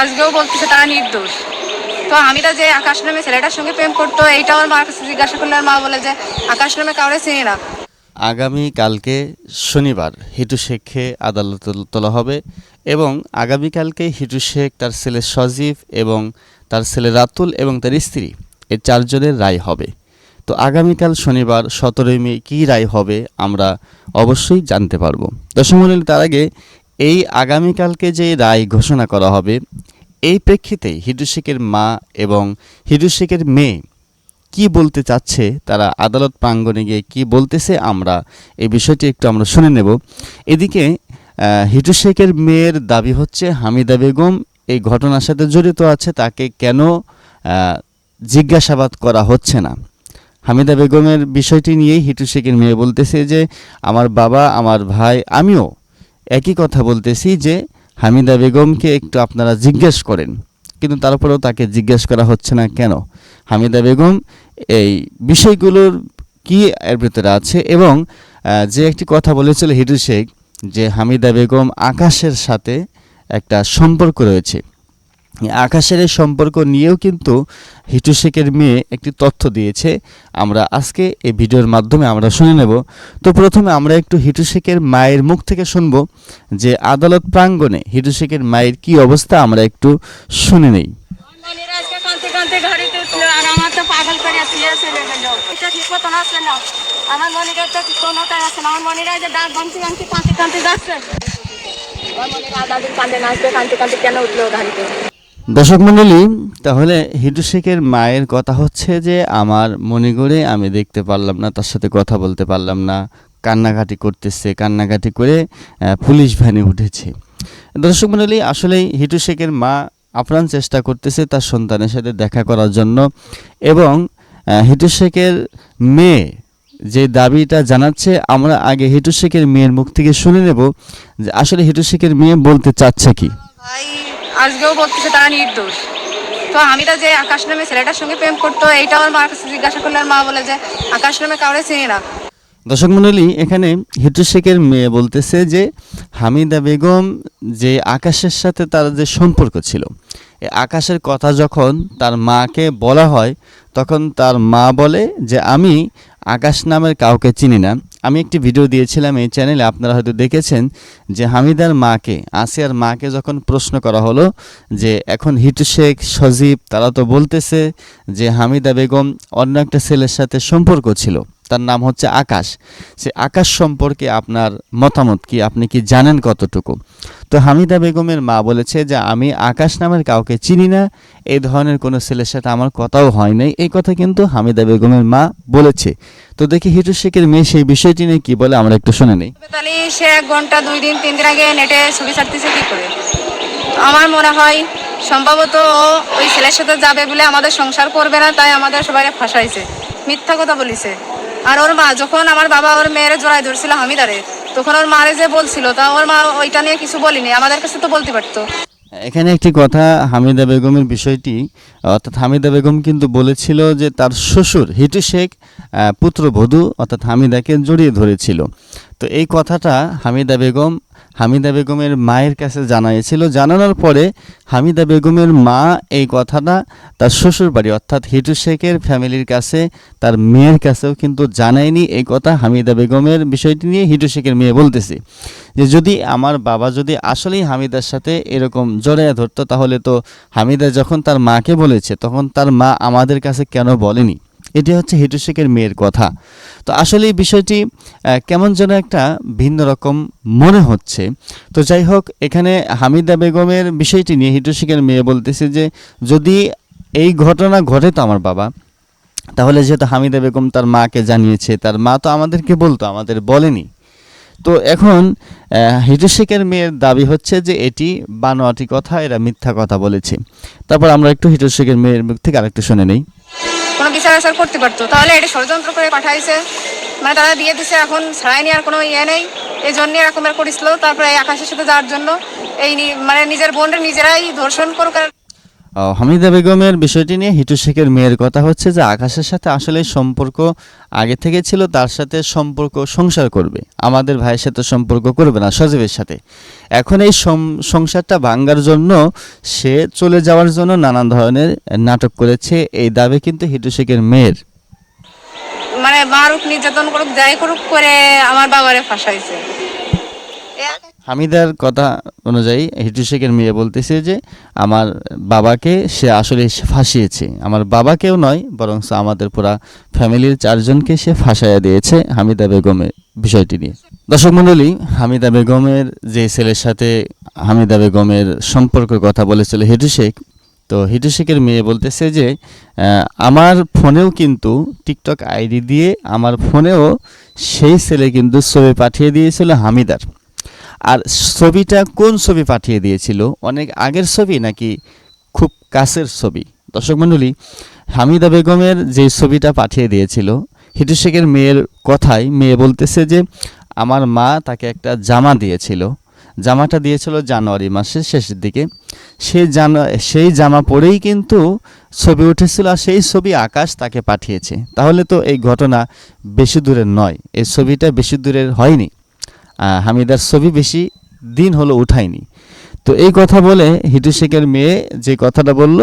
আজকেও বলতেছে তারা নির্দোষ। তো হামিদা যে আকাশ নামে ছেলেটার সঙ্গে প্রেম করতো এইটা আমার মার কাছে জিজ্ঞাসা করলে মা বলে যে আকাশ নামে কাউরে চিনি না। আগামী কালকে শনিবার হিটু শেখকে আদালতে তোলা হবে এবং আগামীকালকে হিটু শেখ তার ছেলে সজীব এবং তার ছেলে রাতুল এবং তার স্ত্রী এই চারজনের রায় হবে। তো আগামীকাল শনিবার সতেরোই মে কী রায় হবে আমরা অবশ্যই জানতে পারব। দর্শক মণ্ডলী, তার আগে এই আগামীকালকে যে রায় ঘোষণা করা হবে, এই প্রেক্ষিতে হিটু শেখের মা এবং হিটু শেখের মেয়ে কি বলতে চাচ্ছে, তারা আদালত প্রাঙ্গণে গিয়ে কি বলতেছে আমরা এই বিষয়টি একটু আমরা শুনে নেব। এদিকে হিটু শেখের মেয়ের দাবি হচ্ছে, হামিদা বেগম এই ঘটনার সাথে জড়িত আছে, তাকে কেন জিজ্ঞাসাবাদ করা হচ্ছে না। হামিদা বেগমের বিষয়টি নিয়েই হিটু শেখের মেয়ে বলতেছে যে, আমার বাবা, আমার ভাই, আমিও একই কথা বলতেছি যে হামিদা বেগমকে একটু আপনারা জিজ্ঞেস করেন। কিন্তু তারপরেও তাকে জিজ্ঞেস করা হচ্ছে না কেন? হামিদা বেগম এই বিষয়গুলোর কি এর ভিতরে আছে এবং যে একটি কথা বলেছিল হিটু শেখ যে হামিদা বেগম আকাশের সাথে একটা সম্পর্ক রয়েছে। আকাশের এই সম্পর্ক নিয়েও কিন্তু হিটু শেখের মেয়ে একটি তথ্য দিয়েছে। আমরা আজকে এই ভিডিওর মাধ্যমে আমরা শুনে নেব। তো প্রথমে আমরা একটু হিটু শেখের মায়ের মুখ থেকে শুনব যে আদালত প্রাঙ্গণে হিটু শেখের মায়ের কি অবস্থা আমরা একটু শুনে নেই। আমার তো পাগল করে দিয়ে চলে গেল এটা ঠিক মতো আসছে না। আমার মনিরা তো কাঁদতে কেন উঠল গাড়িতে দর্শক মণ্ডলী তাহলে হিটু শেখের মায়ের কথা হচ্ছে যে, আমার মনে করে আমি দেখতে পারলাম না, তার সাথে কথা বলতে পারলাম না, কান্নাকাটি করতেছে, কান্নাকাটি করে পুলিশ ভ্যানে উঠেছে। দর্শক মণ্ডলী আসলেই হিটু শেখের মা আপ্রাণ চেষ্টা করতেছে তার সন্তানের সাথে দেখা করার জন্য এবং হিটু শেখের মেয়ে যে দাবিটা জানাচ্ছে, আমরা আগে হিটু শেখের মেয়ের মুখ থেকে শুনে নেব যে, আসলে হিটু শেখের মেয়ে বলতে চাচ্ছে কি। আজকেও বলতেছে তারা নির্দোষ। তো হামিদা যে আকাশ নামে ছেলেটার সঙ্গে প্রেম করতো এইটা আমার মার কাছে জিজ্ঞাসা করলে মা বলে যে, আকাশ নামে কাউরে চিনি না। দর্শক মণ্ডলী, এখানে হিটু শেখের মেয়ে বলতেছে যে, হামিদা বেগম যে আকাশের সাথে তার যে সম্পর্ক ছিল এই আকাশের কথা যখন তার মাকে বলা হয়, তখন তার মা বলে যে, আমি আকাশ নামের কাউকে চিনি না। আমি একটি ভিডিও দিয়েছিলাম এই চ্যানেলে, আপনারা হয়তো দেখেছেন যে হামিদার মাকে, আসিয়ার মাকে যখন প্রশ্ন করা হলো যে এখন হিটু শেখ, সজীব, তারা তো বলতেছে যে হামিদা বেগম অন্য একটা ছেলের সাথে সম্পর্ক ছিল। তার নাম হচ্ছে আকাশ। সে আকাশ সম্পর্কে আপনার মতামত কি? আপনি কি জানেন কতটুকু? তো হামিদা বেগমের মা বলেছে যে, আমি আকাশ নামের কাউকে চিনি না। এই ধরনের কোনো ছেলের সাথে আমার কথাও হয় নাই। এই কথা কিন্তু হামিদা বেগমের মা বলেছে। তো দেখি হিটু শেখের মেয়ে সেই বিষয়টি নিয়ে কি বলে, আমরা একটু শুনে নিই। সে এক ঘণ্টা, দুই দিন, তিন দিন আগে নেটে ছবি ছাড়তেছে কি করে? আমার মনে হয় সম্ভবত ও ওই ছেলের সাথে যাবে বলে আমাদের সংসার করবে না, তাই আমাদের সবাই ফাঁসাইছে। মিথ্যা কথা বলিছে। আর ওর মা, যখন আমার বাবা ওর মেয়ের জোড়ায় ধরছিল হামিদারে, তখন ওর মারে যে বলছিল, তা ওর মা ওইটা নিয়ে কিছু বলিনি, আমাদের কাছে তো বলতে পারতো। এখানে একটি কথা, হামিদা বেগমের বিষয়টি, অর্থাৎ হামিদা বেগম কিন্তু বলেছিল যে তার শ্বশুর হিটু শেখ পুত্রবধূ, অর্থাৎ হামিদাকে জড়িয়ে ধরেছিল। তো এই কথাটা হামিদা বেগম হামিদা বেগমের মায়ের কাছে জানাইছিল জানানোর পরে হামিদা বেগমের মা এই কথাটা তার শ্বশুর বাড়ি অর্থাৎ হিটু শেখের ফ্যামিলির কাছে, তার মেয়ের কাছেও কিন্তু জানায়নি এই কথা হামিদা বেগমের বিষয়টি নিয়ে হিটু শেখের মেয়ে বলতেছে। যে যদি আমার বাবা যদি আসলেই হামিদার সাথে এরকম জড়াইয়া ধরতো, তাহলে তো হামিদা যখন তার মাকে বলেছে, তখন তার মা আমাদের কাছে কেন বলেনি? এটি হচ্ছে হিটু শেখের মেয়ের কথা। তো আসলে এই বিষয়টি কেমন যেন একটা ভিন্ন রকম মনে হচ্ছে। তো যাই হোক এখানে হামিদা বেগমের বিষয়টি নিয়ে হিটুশেখের মেয়ে বলতেছে যে যদি এই ঘটনা ঘটে তো আমার বাবা তাহলে যেহেতু হামিদা বেগম তার মাকে জানিয়েছে তার মা তো আমাদেরকে বলতো আমাদের বলেনি। তো এখন আহ, হিটু শেখের মেয়ের দাবি হচ্ছে যে এটি বানোয়াটি কথা এরা মিথ্যা কথা বলেছে। তারপর আমরা একটু হিটু শেখের মেয়ের মুখ থেকে আরেকটু শুনে নেই। কোনো করতে পারতো। তাহলে এটা ষড়যন্ত্র করে পাঠাইছে। মানে তারা দিয়ে দিছে, এখন ছাড়াই নেওয়ার কোনো ইয়ে নেই। এই জন্য এরকম এর করেছিল। তারপরে আকাশের সাথে যাওয়ার জন্য এই মানে নিজের বোনের নিজেরাই ধর্ষণ করুক হামিদা বেগমের বিষয়টি নিয়ে হিটু শেখের মেয়ের কথা হচ্ছে যে আকাশের সাথে আসলে সম্পর্ক আগে থেকে ছিল, তার সাথে সম্পর্ক সংসার করবে। আমাদের ভাইয়ের সাথে সম্পর্ক করবে না, সজীবের সাথে। এখন এই সংসারটা ভাঙ্গার জন্য সে চলে যাওয়ার জন্য নানান ধরনের নাটক করেছে, এই দাবি কিন্তু হিটু শেখের মেয়ের। মানে মারুক, নির্যাতন করুক, যাই করুক, করে আমার বাবারে ফাঁসাইছে। হামিদার কথা অনুযায়ী হিটু শেখের মেয়ে বলতেছে যে, আমার বাবাকে সে আসলে ফাঁসিয়েছে। আমার বাবাকেও নয় বরং আমাদের পুরা ফ্যামিলির চারজনকে সে ফাঁসাইয়া দিয়েছে হামিদা বেগমের বিষয়টি নিয়ে। দর্শক মণ্ডলী, হামিদা বেগমের যে ছেলের সাথে হামিদা বেগমের সম্পর্কের কথা বলেছিল হিটু শেখ, তো হিটু শেখের মেয়ে বলতেছে যে আমার ফোনেও কিন্তু টিকটক আইডি দিয়ে আমার ফোনেও সেই ছেলে কিন্তু ছবি পাঠিয়ে দিয়েছিল হামিদার। আর ছবিটা কোন ছবি পাঠিয়ে দিয়েছিল? অনেক আগের ছবি নাকি খুব কাছের ছবি? দর্শক মণ্ডলী, হামিদা বেগমের যে ছবিটা পাঠিয়ে দিয়েছিল, হিটু শেখের মেয়ের কথায় মেয়ে বলতেছে যে, আমার মা তাকে একটা জামা দিয়েছিল। জামাটা দিয়েছিল জানুয়ারি মাসের শেষের দিকে। সেই জামা সেই জামা পরেই কিন্তু ছবি উঠেছিল আর সেই ছবি আকাশ তাকে পাঠিয়েছে। তাহলে তো এই ঘটনা বেশি দূরের নয়। এই ছবিটা বেশি দূরের হয়নি। হামিদার ছবি বেশি দিন হলো উঠায়নি। তো এই কথা বলে হিটু শেখের মেয়ে যে কথাটা বলল,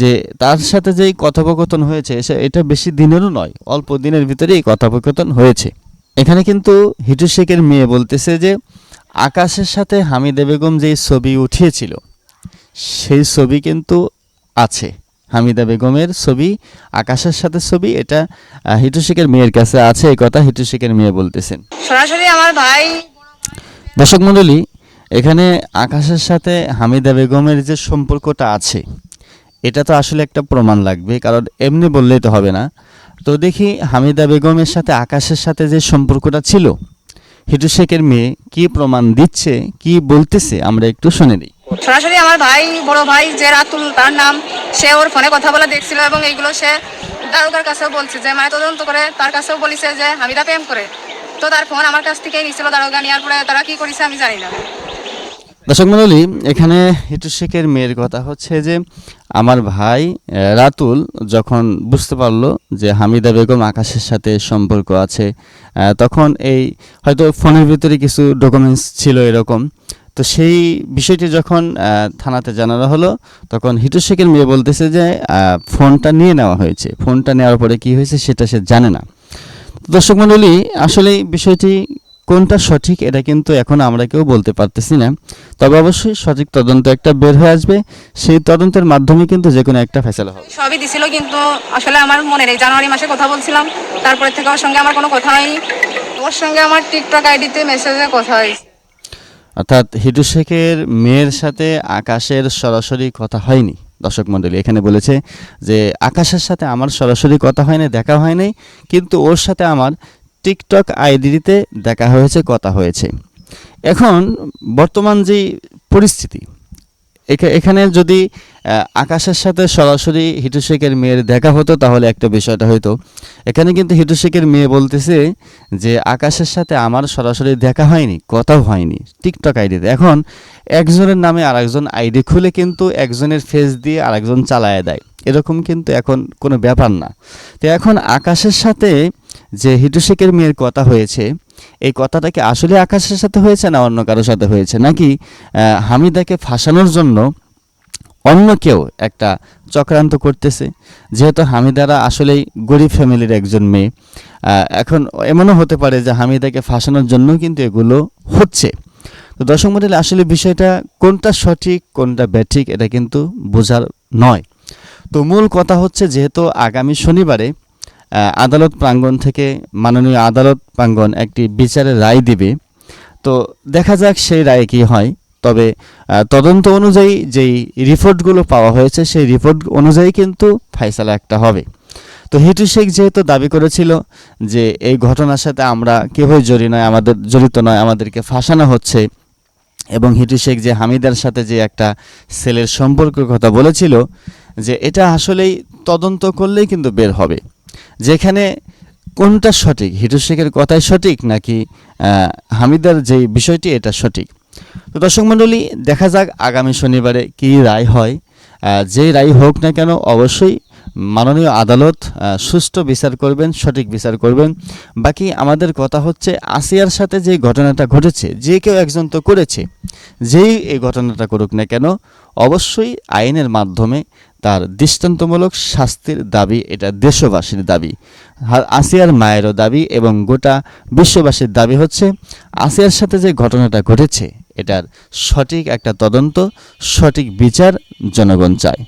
যে তার সাথে যেই কথোপকথন হয়েছে এটা বেশি দিনেরও নয়, অল্প দিনের ভিতরে এই কথোপকথন হয়েছে। এখানে কিন্তু হিটু শেখের মেয়ে বলতেছে যে, আকাশের সাথে হামিদে বেগম যেই ছবি উঠিয়েছিল, সেই ছবি কিন্তু আছে। হামিদা বেগমের ছবি আকাশের সাথে ছবি এটা আহ, হিটু শেখের মেয়ের কাছে আছে এই কথা হিটু শেখের মেয়ে বলতেছেন। সরাসরি আমার ভাই। দর্শক মণ্ডলী এখানে আকাশের সাথে হামিদা বেগমের যে সম্পর্কটা আছে এটা তো আসলে একটা প্রমাণ লাগবে কারণ এমনি বললেই তো হবে না। তো দেখি হামিদা বেগমের সাথে আকাশের সাথে যে সম্পর্কটা ছিল হিটু শেখের মেয়ে কি প্রমাণ দিচ্ছে কি বলতেছে আমরা একটু শুনে নিই। সরাসরি আমার ভাই বড় ভাই যে রাতুল তার নাম সে ওর ফোনে কথা বলে দেখছিল এবং এইগুলো সে দারোগার কাছেও বলছে যে মানে তদন্ত করে তার কাছেও বলিছে যে হামিদা প্রেম করে। তো তার ফোন আমার কাছ থেকেই নিছিল দারোগা নেওয়ার পরে তারা কি করেছে আমি জানি না। দর্শক মণ্ডলী এখানে হিটু শেখের মেয়ের কথা হচ্ছে যে আমার ভাই রাতুল যখন বুঝতে পারল যে হামিদা বেগম আকাশের সাথে সম্পর্ক আছে তখন এই হয়তো ফোনের ভিতরে কিছু ডকুমেন্টস ছিল এরকম। তো সেই বিষয়টি যখন থানাতে জানানো হলো, তখন হিটু শেখের মেয়ে বলতেছে যে ফোনটা নিয়ে নেওয়া হয়েছে। ফোনটা নেওয়ার পরে কি হয়েছে সেটা সে জানে না। দর্শক মণ্ডলী, আসলে বিষয়টি কোনটা সঠিক এটা কিন্তু এখন আমরা কেউ বলতে পারতেছি না। তবে অবশ্যই সঠিক তদন্ত একটা বের হয়ে আসবে। সেই তদন্তের মাধ্যমে কিন্তু যে কোনো একটা ফেসলা হবে। সবই দিছিল কিন্তু আসলে আমার মনে নেই। জানুয়ারি মাসে কথা বলছিলাম। তারপরে থেকে ওর সঙ্গে আমার কোনো কথা হয়নি। ওর সঙ্গে আমার টিকটক আইডিতে মেসেজে কথা হয়েছে। অর্থাৎ হিটু শেখের মেয়ের সাথে আকাশের সরাসরি কথা হয়নি। দর্শক মণ্ডলী এখানে বলেছে যে আকাশের সাথে আমার সরাসরি কথা হয়নি দেখা হয়নি। কিন্তু ওর সাথে আমার টিকটক আইডিতে দেখা হয়েছে, কথা হয়েছে। এখন বর্তমান যে পরিস্থিতি, এখা- এখানে যদি আকাশের সাথে সরাসরি হিটু শেখের মেয়ের দেখা হতো, তাহলে একটা বিষয়টা হয়তো এখানে কিন্তু হিটু শেখের মেয়ে বলতেছে যে, আকাশের সাথে আমার সরাসরি দেখা হয়নি, কথাও হয়নি, টিকটক আইডিতে। এখন একজনের নামে আরেকজন আইডি খুলে কিন্তু একজনের ফেস দিয়ে আরেকজন চালায় দেয়। এরকম কিন্তু এখন কোনো ব্যাপার না। তো এখন আকাশের সাথে যে হিটু শেখের মেয়ের কথা হয়েছে, এই কথাটা কি আসলে আকাশের সাথে হয়েছে না অন্য কারোর সাথে হয়েছে? নাকি হামিদাকে ফাঁসানোর জন্য অন্য কেউ একটা চক্রান্ত করতেছে? যেহেতু হামিদারা আসলেই গরিব ফ্যামিলির একজন মেয়ে এখন এমনও হতে পারে যে হামিদাকে ফাঁসানোর জন্য কিন্তু এগুলো হচ্ছে। তো দর্শক মন্ডলী, আসলে বিষয়টা কোনটা সঠিক, কোনটা ব্যাঠিক, এটা কিন্তু বোঝার নয়। তো মূল কথা হচ্ছে, যেহেতু আগামী শনিবারে আদালত প্রাঙ্গণ থেকে মাননীয় আদালত প্রাঙ্গণ একটি বিচারের রায় দিবে। তো দেখা যাক সেই রায় কি হয়। তবে তদন্ত অনুযায়ী যেই রিপোর্টগুলো পাওয়া হয়েছে, সেই রিপোর্ট অনুযায়ী কিন্তু ফাইসালা একটা হবে। তো হিটু শেখ যেহেতু দাবি করেছিল যে এই ঘটনার সাথে আমরা কেউই জড়িত নয়, আমাদের, জড়িত নয়, আমাদেরকে ফাঁসানো হচ্ছে, এবং হিটু শেখ যে হামিদার সাথে যে একটা ছেলের সম্পর্কের কথা বলেছিল, যে এটা আসলেই তদন্ত করলেই কিন্তু বের হবে। যেখানে কোনটা সঠিক? হিটু শেখের কথাই সঠিক নাকি হামিদার যে বিষয়টি, এটা সঠিক? তো দর্শক মণ্ডলী, দেখা যাক আগামী শনিবারে কি রায় হয়। যেই রায় হোক না কেন, অবশ্যই মাননীয় আদালত সুষ্ঠু বিচার করবেন, সঠিক বিচার করবেন। বাকি আমাদের কথা হচ্ছে, আসিয়ার সাথে যে ঘটনাটা ঘটেছে, যে কেউ একজন তো করেছে, যেই এই ঘটনাটা করুক না কেন, অবশ্যই আইনের মাধ্যমে তার দৃষ্টান্তমূলক শাস্তির দাবি, এটা দেশবাসীর দাবি। আসিয়ার মায়েরও দাবি এবং গোটা বিশ্ববাসীর দাবি হচ্ছে, আসিয়ার সাথে যে ঘটনাটা ঘটেছে, এটার সঠিক একটা তদন্ত, সঠিক বিচার জনগণ চায়।